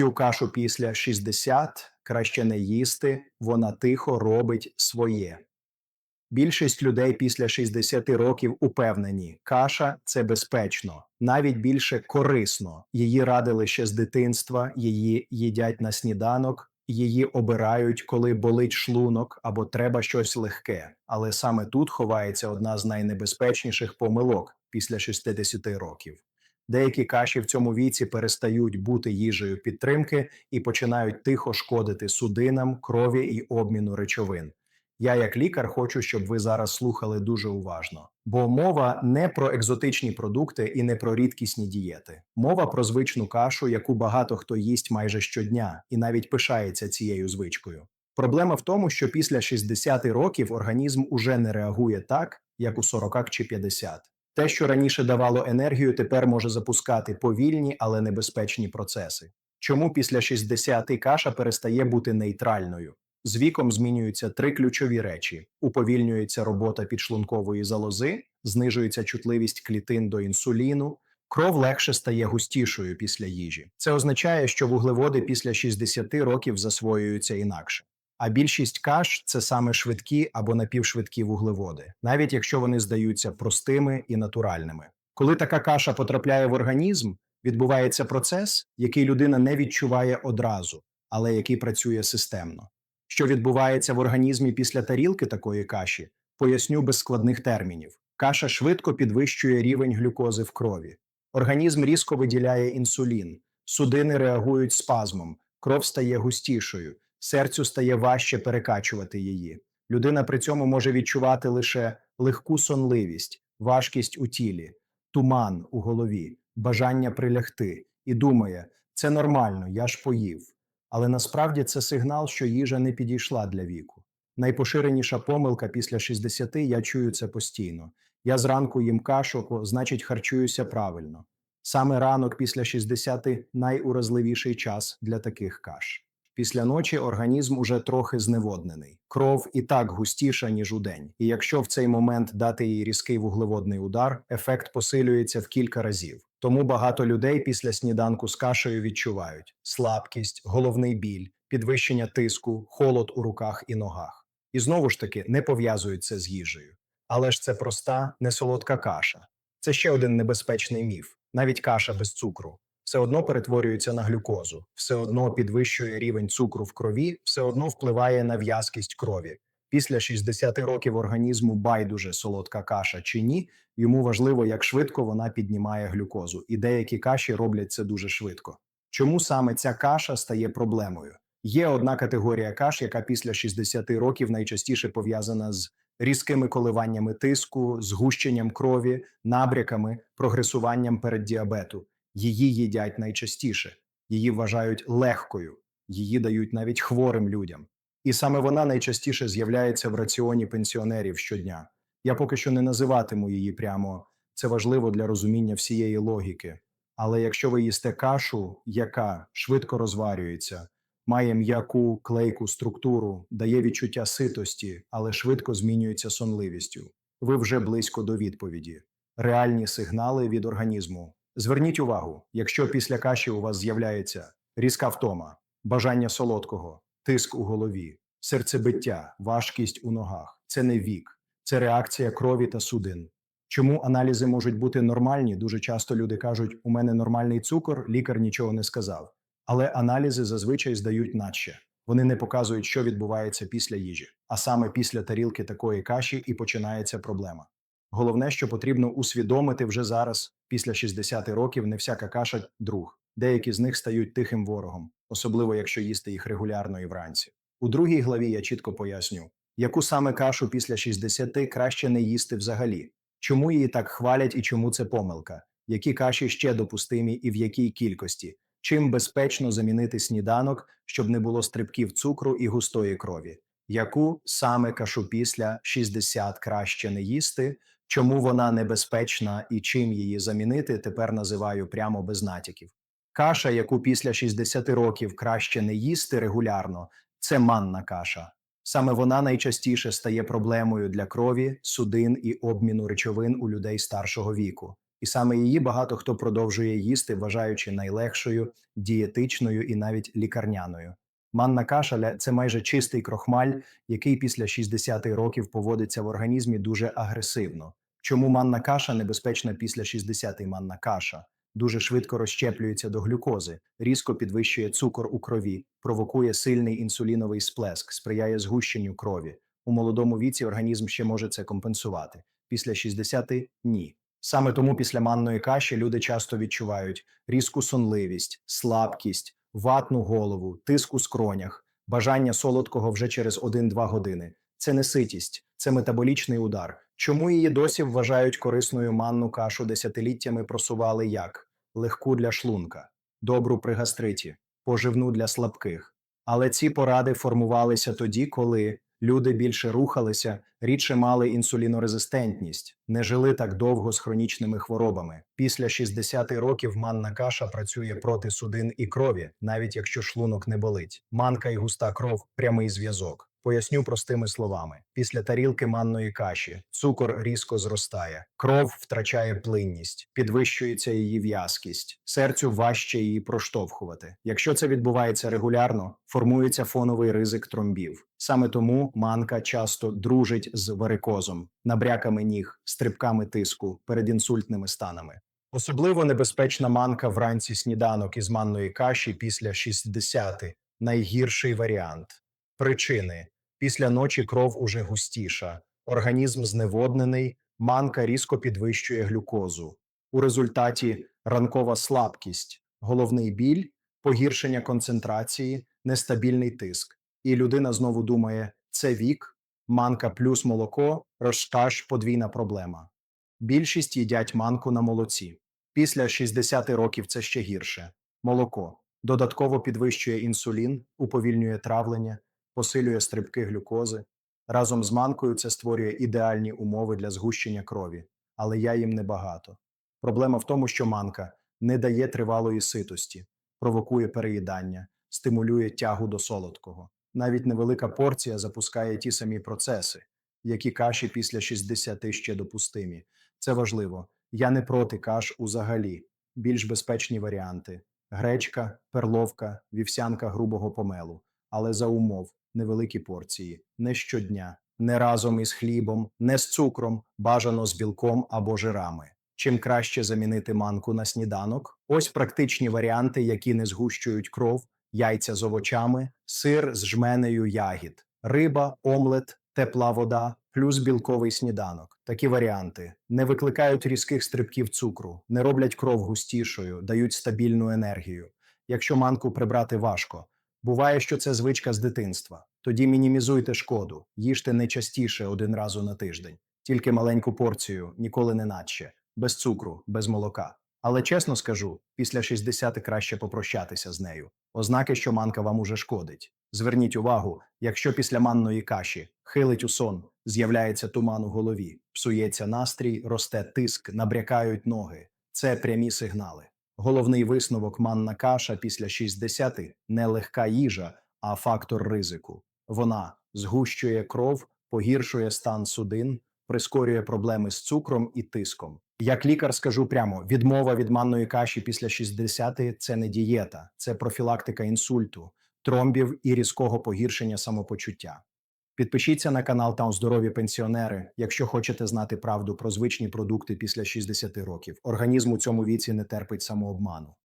Цю кашу після 60 краще не їсти, вона тихо робить своє. Більшість людей після 60 років упевнені, каша це безпечно, навіть більше корисно. Її радили ще з дитинства, її їдять на сніданок, її обирають, коли болить шлунок або треба щось легке. Але саме тут ховається одна з найнебезпечніших помилок після 60 років. Деякі каші в цьому віці перестають бути їжею підтримки і починають тихо шкодити судинам, крові і обміну речовин. Я, як лікар, хочу, щоб ви зараз слухали дуже уважно, бо мова не про екзотичні продукти і не про рідкісні дієти. Мова про звичну кашу, яку багато хто їсть майже щодня, і навіть пишається цією звичкою. Проблема в тому, що після 60 років організм уже не реагує так, як у 40 чи 50. Те, що раніше давало енергію, тепер може запускати повільні, але небезпечні процеси. Чому після 60 каша перестає бути нейтральною? З віком змінюються три ключові речі: уповільнюється робота підшлункової залози, знижується чутливість клітин до інсуліну, кров легше стає густішою після їжі. Це означає, що вуглеводи після 60 років засвоюються інакше. А більшість каш це саме швидкі або напівшвидкі вуглеводи, навіть якщо вони здаються простими і натуральними. Коли така каша потрапляє в організм, відбувається процес, який людина не відчуває одразу, але який працює системно. Що відбувається в організмі після тарілки такої каші, поясню без складних термінів. Каша швидко підвищує рівень глюкози в крові. Організм різко виділяє інсулін, судини реагують спазмом, кров стає густішою, серцю стає важче перекачувати її. Людина при цьому може відчувати лише легку сонливість, важкість у тілі, туман у голові, бажання прилягти і думає: це нормально, я ж поїв. Але насправді це сигнал, що їжа не підійшла для віку. Найпоширеніша помилка після 60 я чую це постійно. Я зранку їм кашу, значить, харчуюся правильно. Саме ранок після 60 найуразливіший час для таких каш. Після ночі організм уже трохи зневоднений. Кров і так густіша, ніж удень. І якщо в цей момент дати їй різкий вуглеводний удар, ефект посилюється в кілька разів. Тому багато людей після сніданку з кашею відчувають слабкість, головний біль, підвищення тиску, холод у руках і ногах. І знову ж таки не пов'язують це з їжею. Але ж це проста, несолодка каша. Це ще один небезпечний міф, навіть каша без цукру. Все одно перетворюється на глюкозу, все одно підвищує рівень цукру в крові, все одно впливає на в'язкість крові. Після 60 років організму байдуже солодка каша чи ні, йому важливо, як швидко вона піднімає глюкозу, і деякі каші роблять це дуже швидко. Чому саме ця каша стає проблемою? Є одна категорія каш, яка після 60 років найчастіше пов'язана з різкими коливаннями тиску, згущенням крові, набряками, прогресуванням переддіабету. Її їдять найчастіше, її вважають легкою, її дають навіть хворим людям. І саме вона найчастіше з'являється в раціоні пенсіонерів щодня. Я поки що не називатиму її прямо, це важливо для розуміння всієї логіки. Але якщо ви їсте кашу, яка швидко розварюється, має м'яку клейку структуру, дає відчуття ситості, але швидко змінюється сонливістю, ви вже близько до відповіді. Реальні сигнали від організму. Зверніть увагу, якщо після каші у вас з'являється різка втома, бажання солодкого, тиск у голові, серцебиття, важкість у ногах, це не вік, це реакція крові та судин. Чому аналізи можуть бути нормальні? Дуже часто люди кажуть, у мене нормальний цукор, лікар нічого не сказав. Але аналізи зазвичай здають наче. Вони не показують, що відбувається після їжі, а саме після тарілки такої каші і починається проблема. Головне, що потрібно усвідомити вже зараз, після 60 років, не всяка каша друг. Деякі з них стають тихим ворогом, особливо якщо їсти їх регулярно і вранці. У другій главі я чітко поясню, яку саме кашу після 60 краще не їсти взагалі, чому її так хвалять і чому це помилка, які каші ще допустимі і в якій кількості, чим безпечно замінити сніданок, щоб не було стрибків цукру і густої крові, яку саме кашу після 60 краще не їсти, чому вона небезпечна і чим її замінити, тепер називаю прямо без натяків. Каша, яку після 60 років краще не їсти регулярно, це манна каша. Саме вона найчастіше стає проблемою для крові, судин і обміну речовин у людей старшого віку. І саме її багато хто продовжує їсти, вважаючи найлегшою, дієтичною і навіть лікарняною. Манна каша це майже чистий крохмаль, який після 60 років поводиться в організмі дуже агресивно. Чому манна каша небезпечна після 60 манна каша? Дуже швидко розщеплюється до глюкози, різко підвищує цукор у крові, провокує сильний інсуліновий сплеск, сприяє згущенню крові. У молодому віці організм ще може це компенсувати. Після 60 – ні. Саме тому після манної каші люди часто відчувають різку сонливість, слабкість, ватну голову, тиск у скронях, бажання солодкого вже через 1-2 години. Це не ситість, це метаболічний удар. Чому її досі вважають корисною манну кашу десятиліттями просували як легку для шлунка, добру при гастриті, поживну для слабких. Але ці поради формувалися тоді, коли люди більше рухалися, рідше мали інсулінорезистентність, не жили так довго з хронічними хворобами. Після 60 років манна каша працює проти судин і крові, навіть якщо шлунок не болить. Манка і густа кров прямий зв'язок. Поясню простими словами: після тарілки манної каші цукор різко зростає, кров втрачає плинність, підвищується її в'язкість, серцю важче її проштовхувати. Якщо це відбувається регулярно, формується фоновий ризик тромбів. Саме тому манка часто дружить з варикозом, набряками ніг, стрибками тиску, передінсультними станами. Особливо небезпечна манка вранці сніданок із манної каші після 60 – найгірший варіант. Причини після ночі кров уже густіша, організм зневоднений, манка різко підвищує глюкозу. У результаті ранкова слабкість, головний біль, погіршення концентрації, нестабільний тиск. І людина знову думає: це вік, манка плюс молоко, розтаж подвійна проблема. Більшість їдять манку на молоці. Після 60 років це ще гірше. Молоко додатково підвищує інсулін, уповільнює травлення, посилює стрибки глюкози. Разом з манкою це створює ідеальні умови для згущення крові, але я їм небагато. Проблема в тому, що манка не дає тривалої ситості, провокує переїдання, стимулює тягу до солодкого. Навіть невелика порція запускає ті самі процеси, які каші після 60 ще допустимі. Це важливо. Я не проти каш узагалі. Більш безпечні варіанти: гречка, перловка, вівсянка грубого помелу але за умов невеликі порції, не щодня, не разом із хлібом, не з цукром, бажано з білком або жирами. Чим краще замінити манку на сніданок? Ось практичні варіанти, які не згущують кров, яйця з овочами, сир з жменею ягід, риба, омлет, тепла вода, плюс білковий сніданок. Такі варіанти не викликають різких стрибків цукру, не роблять кров густішою, дають стабільну енергію. Якщо манку прибрати важко, Буває, що це звичка з дитинства. Тоді мінімізуйте шкоду, їжте не частіше один разу на тиждень, тільки маленьку порцію, ніколи не надще, без цукру, без молока. Але чесно скажу, після 60 краще попрощатися з нею. Ознаки, що манка вам уже шкодить. Зверніть увагу, якщо після манної каші хилить у сон, з'являється туман у голові, псується настрій, росте тиск, набрякають ноги. Це прямі сигнали. Головний висновок манна каша після 60 – не легка їжа, а фактор ризику. Вона згущує кров, погіршує стан судин, прискорює проблеми з цукром і тиском. Як лікар скажу прямо: відмова від манної каші після 60 – це не дієта, це профілактика інсульту, тромбів і різкого погіршення самопочуття. Підпишіться на канал Там Здорові пенсіонери, якщо хочете знати правду про звичні продукти після 60 років. Організм у цьому віці не терпить самообману.